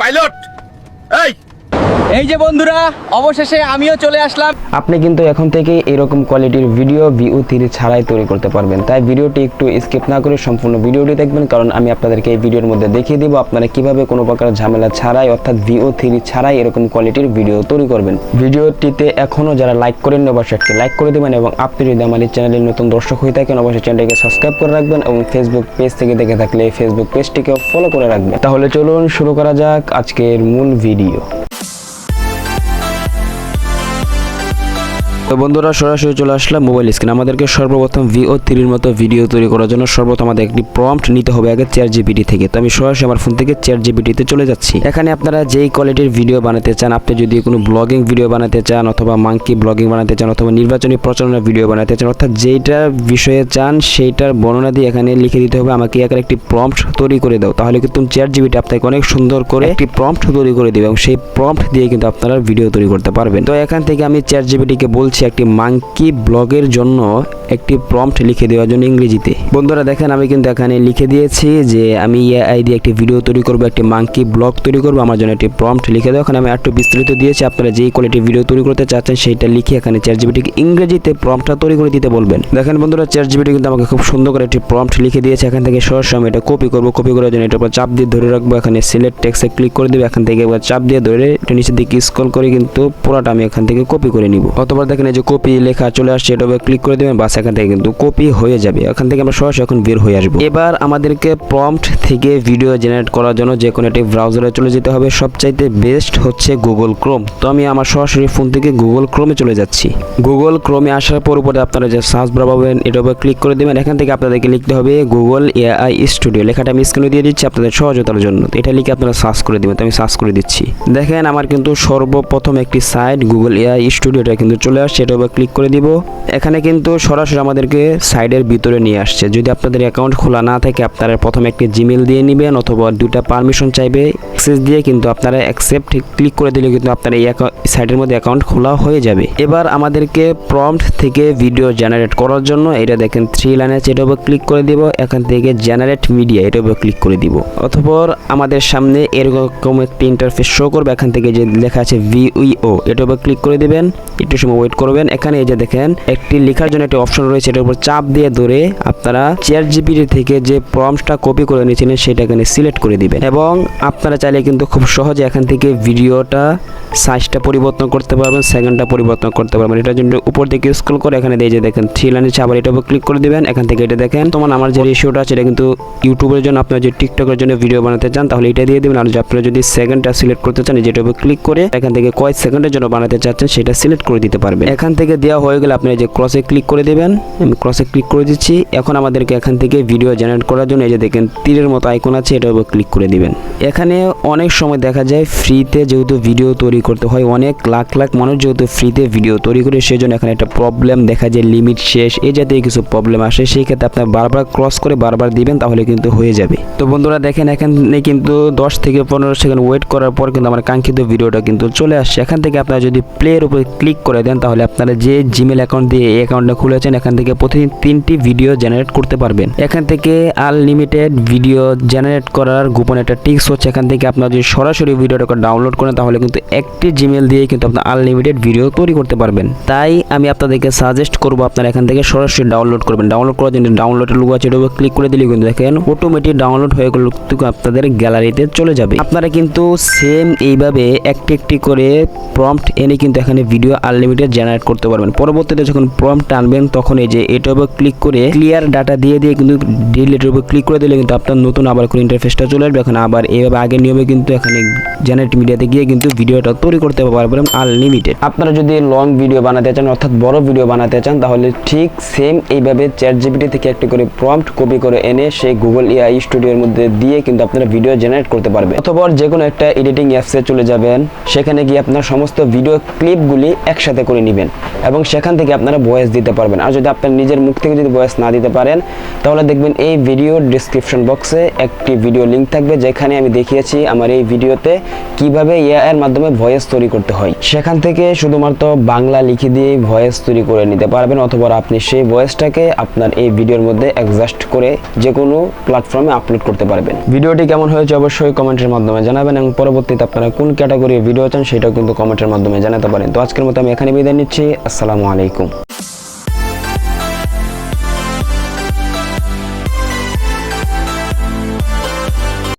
Pilot এই যে বন্ধুরা, অবশেষে আমিও চলে আসলাম। আপনি কিন্তু এখন থেকে এরকম কোয়ালিটির ভিডিও ভিউ থ্রি ছাড়াই তৈরি করতে পারবেন। তাই ভিডিওটি একটু স্কিপ না করে সম্পূর্ণ ভিডিওটি দেখবেন, কারণ আমি আপনাদেরকে এই ভিডিওর মধ্যে দেখিয়ে দিব আপনারা কীভাবে কোনো প্রকার ঝামেলা ছাড়াই, অর্থাৎ ভিও থ্রি ছাড়াই এরকম কোয়ালিটির ভিডিও তৈরি করবেন। ভিডিওটিতে এখনও যারা লাইক করেন অবশ্যই একটি লাইক করে দেবেন এবং আপনি যদি আমার এই চ্যানেলের নতুন দর্শক হয়ে থাকেন, অবশ্যই চ্যানেলটিকে সাবস্ক্রাইব করে রাখবেন এবং ফেসবুক পেজ থেকে দেখে থাকলে ফেসবুক পেজটিকেও ফলো করে রাখবেন। তাহলে চলুন শুরু করা যাক আজকের মূল ভিডিও। তো বন্ধুরা, সরাসরি চলে আসলাম মোবাইল স্ক্রিন আমাদেরকে সর্বপ্রথম ভিও থ্রির মতো ভিডিও তৈরি করার জন্য সর্বপ্রথম আমাদের একটি প্রম্পট নিতে হবে আগে চেয়ার জিবিটি থেকে। তো আমি সরাসরি আমার ফোন থেকে চেয়ার জিবিটিতে চলে যাচ্ছি। এখানে আপনারা যেই কোয়ালিটির ভিডিও বানাতে চান, আপনি যদি কোনো ব্লগিং ভিডিও বানাতে চান অথবা মাঙ্কি ব্লগিং বানাতে চান অথবা নির্বাচনী প্রচারণা ভিডিও বানাতে চান, অর্থাৎ যেইটা বিষয়ে চান সেইটার বর্ণনা দিয়ে এখানে লিখে দিতে হবে, আমাকে এখানে একটি প্রম্পট তৈরি করে দাও। তাহলে কিন্তু চেয়ার জিবিটি আপনাকে অনেক সুন্দর করে একটি প্রম্পট তৈরি করে দেবে এবং সেই প্রম্পট দিয়ে কিন্তু আপনারা ভিডিও তৈরি করতে পারবেন। তো এখান থেকে আমি চেয়ার জিবিটিকে বলছি একটি মাঙ্কি ব্লগের জন্য একটি প্রম্পট লিখে দেওয়ার জন্য ইংরেজিতে। বন্ধুরা দেখেন, আমি কিন্তু এখানে লিখে দিয়েছি যে আমি এআই দিয়ে একটি ভিডিও তৈরি করব, একটি মাঙ্কি ব্লগ তৈরি করব, আমার জন্য একটি প্রম্পট লিখে দেওয়া এখানে আমি একটু বিস্তারিত দিয়েছি, আপনারা যেই কোয়ালিটি ভিডিও তৈরি করতে চাচ্ছেন সেইটা লিখে এখানে চেয়ার জিবিটিকে ইংরেজিতে প্রম্পটটা তৈরি করে দিতে বলবেন। দেখেন বন্ধুরা চেয়ার জিবিটি কিন্তু আমাকে খুব সুন্দর করে একটি প্রম্পট লিখে দিয়েছে। এখান থেকে সরাসরি আমি এটা কপি করব কপি করার জন্য এটার উপর চাপ দিয়ে ধরে রাখব। এখানে সিলেক্ট টেক্সে ক্লিক করে দেবো, এখান থেকে চাপ দিয়ে ধরে নিচের দিকে স্ক্রল করে কিন্তু পুরোটা আমি এখান থেকে কপি করে নিব। অথবা দেখেন যে কপি লেখা চলে আসছে, এটা ক্লিক করে দেবেন, বাস এখান থেকে কিন্তু কপি হয়ে যাবে। এখান থেকে আমরা সরাসরি এখন বের হয়ে আসব। এবার আমাদেরকে প্রম্পট থেকে ভিডিও জেনারেট করার জন্য যে কোনো একটি ব্রাউজারে চলে যেতে হবে। সবচাইতে বেস্ট হচ্ছে গুগল ক্রোম তো আমি আমার সরাসরি ফোন থেকে গুগল ক্রোমে চলে যাচ্ছি। গুগল ক্রোমে আসার পর উপরে আপনারা যে সার্চ বার পাবেন এটার উপর ক্লিক করে দেবেন। এখান থেকে আপনাদেরকে লিখতে হবে গুগল এআই স্টুডিও লেখাটা আমি স্ক্রিনে দিয়ে দিচ্ছি আপনাদের সহজতার জন্য। এটা লিখে আপনারা সার্চ করে দেবেন, তো আমি সার্চ করে দিচ্ছি। দেখেন আমার কিন্তু সর্বপ্রথম একটি সাইট গুগল এআই স্টুডিওটা কিন্তু চলে আসছে। এটার উপর ক্লিক করে দিব। এখানে কিন্তু সরাসরি আমাদেরকে সাইডের ভিতরে নিয়ে আসছে। যদি আপনাদের অ্যাকাউন্ট খোলা না থাকে, আপনারা প্রথমে একটি জিমেল দিয়ে নেবেন অথবা দুটা পারমিশন চাইবে। অ্যাক্সেস দিয়ে কিন্তু আপনারা অ্যাকসেপ্ট ক্লিক করে দিলে কিন্তু আপনার এই সাইটের মধ্যে অ্যাকাউন্ট খোলা হয়ে যাবে। এবার আমাদেরকে প্রম্পট থেকে ভিডিও জেনারেট করার জন্য এটা দেখেন থ্রি লাইনে এটার উপর ক্লিক করে দিব। এখান থেকে জেনারেট মিডিয়া এটার উপর ক্লিক করে দিব। অথবা আমাদের সামনে এরকম একটি ইন্টারফেস শো করবে। এখান থেকে যে লেখা আছে ভিউইও এটার উপর ক্লিক করে দিবেন। একটু সময় ওয়েট করবেন এখানে এই যে দেখেন, একটি লেখার জন্য একটি অপশন রয়েছে, এটার উপর চাপ দিয়ে ধরে আপনারা চেয়ার জিপিটি থেকে যে প্রম্পটটা কপি করে নিয়েছিলেন সেটা এখানে সিলেক্ট করে দিবেন। এবং আপনারা চাইলে কিন্তু খুব সহজে এখান থেকে ভিডিওটা সাইজটা পরিবর্তন করতে পারবেন সেকেন্ডটা পরিবর্তন করতে পারবেন। এটার জন্য উপর দিকে স্ক্রল করে এখানে দিয়ে যে দেখেন থ্রি লাইনে আবার এটার উপর ক্লিক করে দিবেন। এখান থেকে এটা দেখেন, তোমার আমার যে রেশিওটা আছে, এটা কিন্তু ইউটিউবের জন্য, আপনারা যে টিকটকের জন্য ভিডিও বানাতে চান, তাহলে এটা দিয়ে দেবেন। আর যদি আপনারা যদি সেকেন্ডটা সিলেক্ট করতে চান যেটার উপর ক্লিক করে এখান থেকে কয় সেকেন্ডের জন্য বানাতে চাচ্ছেন, সেটা সিলেক্ট করে দিতে পারবেন। এখান থেকে দেওয়া হয়ে গেলে আপনি যে ক্রসে ক্লিক করে দেবেন। আমি ক্রসে ক্লিক করে দিচ্ছি। এখন আমাদেরকে এখান থেকে ভিডিও জেনারেট করার জন্য এই যে দেখেন তীরের মতো আইকন আছে, এটার উপর ক্লিক করে দিবেন। এখানে অনেক সময় দেখা যায় ফ্রিতে যেহেতু ভিডিও তৈরি করতে হয়, অনেক লাখ লাখ মানুষ যেহেতু ফ্রিতে ভিডিও তৈরি করে সেই জন্য এখানে একটা প্রবলেম দেখা যায় লিমিট শেষ, এই জাতীয় কিছু প্রবলেম আসে। সেই ক্ষেত্রে আপনার বারবার ক্রস করে বারবার দিবেন, তাহলে কিন্তু হয়ে যাবে। তো বন্ধুরা দেখেন, এখানে কিন্তু দশ থেকে পনেরো সেকেন্ড ওয়েট করার পর কিন্তু আমার কাঙ্ক্ষিত ভিডিওটা কিন্তু চলে আসছে। এখান থেকে আপনারা যদি প্লের উপরে ক্লিক করে দেন, তাহলে আপনারা যে জিমেল অ্যাকাউন্ট দিয়ে এই অ্যাকাউন্টটা খুলেছেন, এখান থেকে প্রতিদিন তিনটি ভিডিও জেনারেট করতে পারবেন। এখান থেকে আনলিমিটেড ভিডিও জেনারেট করার গোপন একটা টিক্স হচ্ছে, এখান থেকে আপনারা যদি সরাসরি ভিডিওটাকে ডাউনলোড করেন, তাহলে কিন্তু একটি জিমেল দিয়ে কিন্তু আপনার আনলিমিটেড ভিডিও তৈরি করতে পারবেন। তাই আমি আপনাদেরকে সাজেস্ট করব, আপনারা এখান থেকে সরাসরি ডাউনলোড করবেন। ডাউনলোড করার জন্য ডাউনলোডের লোক আছে উপর ক্লিক করে দিলে কিন্তু দেখেন অটোমেটিক ডাউনলোড হয়ে গেলে কিন্তু আপনাদের গ্যালারিতে চলে যাবে। আপনারা কিন্তু সেম এইভাবে একটি একটি করে প্রম্পট এনে কিন্তু এখানে ভিডিও আনলিমিটেড জেনারেট করতে পারবেন। পরবর্তীতে যখন প্রম্পট আনবেন তখন এই যে এটার উপর ক্লিক করে ক্লিয়ার ডাটা দিয়ে দিয়ে কিন্তু ডিলিটের উপর ক্লিক করে দিলে কিন্তু আপনার নতুন আবার কোনো ইন্টারফেসটা চলে আসবে। এখন আবার এইভাবে আগের নিয়মে কিন্তু এখানে জেনারেট মিডিয়াতে গিয়ে কিন্তু ভিডিওটা তৈরি করতে পারবেন আনলিমিটেড আপনারা যদি লং ভিডিও বানাতে চান, অর্থাৎ বড় ভিডিও বানাতে চান, তাহলে ঠিক সেম এইভাবে চ্যাট জিপিটি থেকে একটি করে প্রম্পট কপি করে এনে সেই গুগল এআই স্টুডিওর মধ্যে দিয়ে কিন্তু আপনারা ভিডিও জেনারেট করতে পারবেন। অথবা যে কোনো একটা এডিটিং অ্যাপসে চলে যাবেন, সেখানে গিয়ে আপনার সমস্ত ভিডিও ক্লিপগুলি একসাথে করে নেবেন। এবং সেখান থেকে আপনারা ভয়েস দিতে পারবেন। আর যদি আপনার নিজের মুখ থেকে যদি ভয়েস না দিতে পারেন, তাহলে দেখবেন এই ভিডিও ডিসক্রিপশন বক্সে একটি ভিডিও লিঙ্ক থাকবে, যেখানে আমি দেখিয়েছি আমার এই ভিডিওতে কীভাবে এআই এর মাধ্যমে ভয়েস তৈরি করতে হয়। সেখান থেকে শুধুমাত্র বাংলা লিখে দিয়ে ভয়েস তৈরি করে নিতে পারবেন, অথবা আপনি সেই ভয়েসটাকে আপনার এই ভিডিওর মধ্যে অ্যাডজাস্ট করে যে কোনো প্ল্যাটফর্মে আপলোড করতে পারবেন। ভিডিওটি কেমন হয়েছে অবশ্যই কমেন্টের মাধ্যমে জানাবেন, এবং পরবর্তীতে আপনারা কোন ক্যাটাগরির ভিডিও চান সেটাও কিন্তু কমেন্টের মাধ্যমে জানাতে পারেন। তো আজকের মতো আমি এখানে বিদায় নিচ্ছি। আসসালামু আলাইকুম।